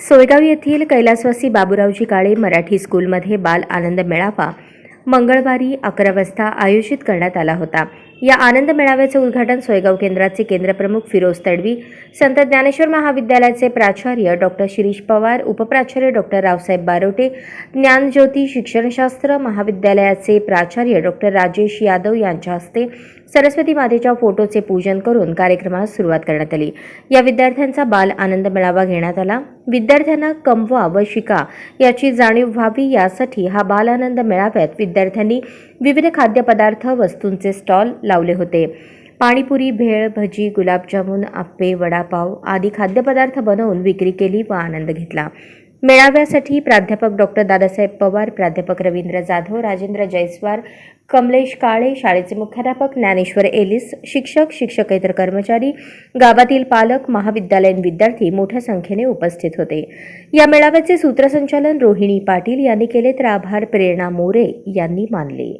सोयगाव येथील कैलासवासी बाबूरावजी काळे मराठी स्कूलमध्ये बाल आनंद मेळावा मंगळवारी अकरा वाजता आयोजित करण्यात आला होता. या आनंद मेळाव्याचे उद्घाटन सोयगाव केंद्राचे केंद्रप्रमुख फिरोज तडवी संत ज्ञानेश्वर महाविद्यालयाचे प्राचार्य डॉक्टर शिरीष पवार उपप्राचार्य डॉक्टर रावसाहेब बारोटे ज्ञानज्योती शिक्षणशास्त्र महाविद्यालयाचे प्राचार्य डॉक्टर राजेश यादव यांच्या हस्ते सरस्वती मातेच्या फोटोचे पूजन करून कार्यक्रमास सुरुवात करण्यात आली. या विद्यार्थ्यांचा बाल आनंद मेळावा घेण्यात आला. विद्यार्थ्यांना कमवा व शिका याची जाणीव व्हावी यासाठी हा बाल आनंद मेळाव्यात विद्यार्थ्यांनी विविध खाद्यपदार्थ वस्तूंचे स्टॉल लावले होते. पाणीपुरी भेळ भजी गुलाबजामुन आप्पे वडापाव आदी खाद्यपदार्थ बनवून विक्री केली व आनंद घेतला. मेळाव्यासाठी प्राध्यापक डॉक्टर दादासाहेब पवार प्राध्यापक रवींद्र जाधव राजेंद्र जयस्वार कमलेश काळे शाळेचे मुख्याध्यापक ज्ञानेश्वर एलिस शिक्षक शिक्षकेतर कर्मचारी गावातील पालक महाविद्यालयीन विद्यार्थी मोठ्या संख्येने उपस्थित होते. या मेळाव्याचे सूत्रसंचालन रोहिणी पाटील यांनी केले तर आभार प्रेरणा मोरे यांनी मानले.